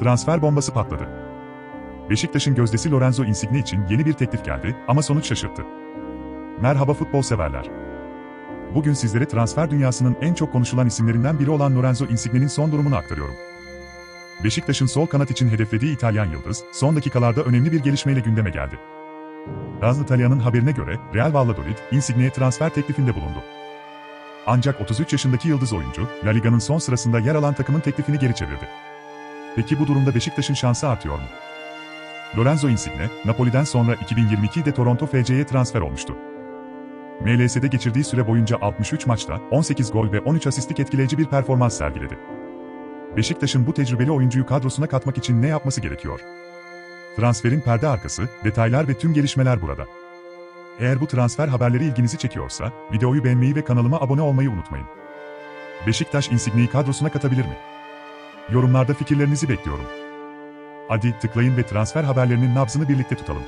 Transfer bombası patladı. Beşiktaş'ın gözdesi Lorenzo Insigne için yeni bir teklif geldi ama sonuç şaşırttı. Merhaba futbol severler. Bugün sizlere transfer dünyasının en çok konuşulan isimlerinden biri olan Lorenzo Insigne'nin son durumunu aktarıyorum. Beşiktaş'ın sol kanat için hedeflediği İtalyan yıldız, son dakikalarda önemli bir gelişmeyle gündeme geldi. Gazlı İtalyan'ın haberine göre Real Valladolid, Insigne'ye transfer teklifinde bulundu. Ancak 33 yaşındaki yıldız oyuncu, La Liga'nın son sırasında yer alan takımın teklifini geri çevirdi. Peki bu durumda Beşiktaş'ın şansı artıyor mu? Lorenzo Insigne, Napoli'den sonra 2022'de Toronto FC'ye transfer olmuştu. MLS'de geçirdiği süre boyunca 63 maçta 18 gol ve 13 asistlik etkileyici bir performans sergiledi. Beşiktaş'ın bu tecrübeli oyuncuyu kadrosuna katmak için ne yapması gerekiyor? Transferin perde arkası, detaylar ve tüm gelişmeler burada. Eğer bu transfer haberleri ilginizi çekiyorsa, videoyu beğenmeyi ve kanalıma abone olmayı unutmayın. Beşiktaş Insigne'yi kadrosuna katabilir mi? Yorumlarda fikirlerinizi bekliyorum. Hadi tıklayın ve transfer haberlerinin nabzını birlikte tutalım.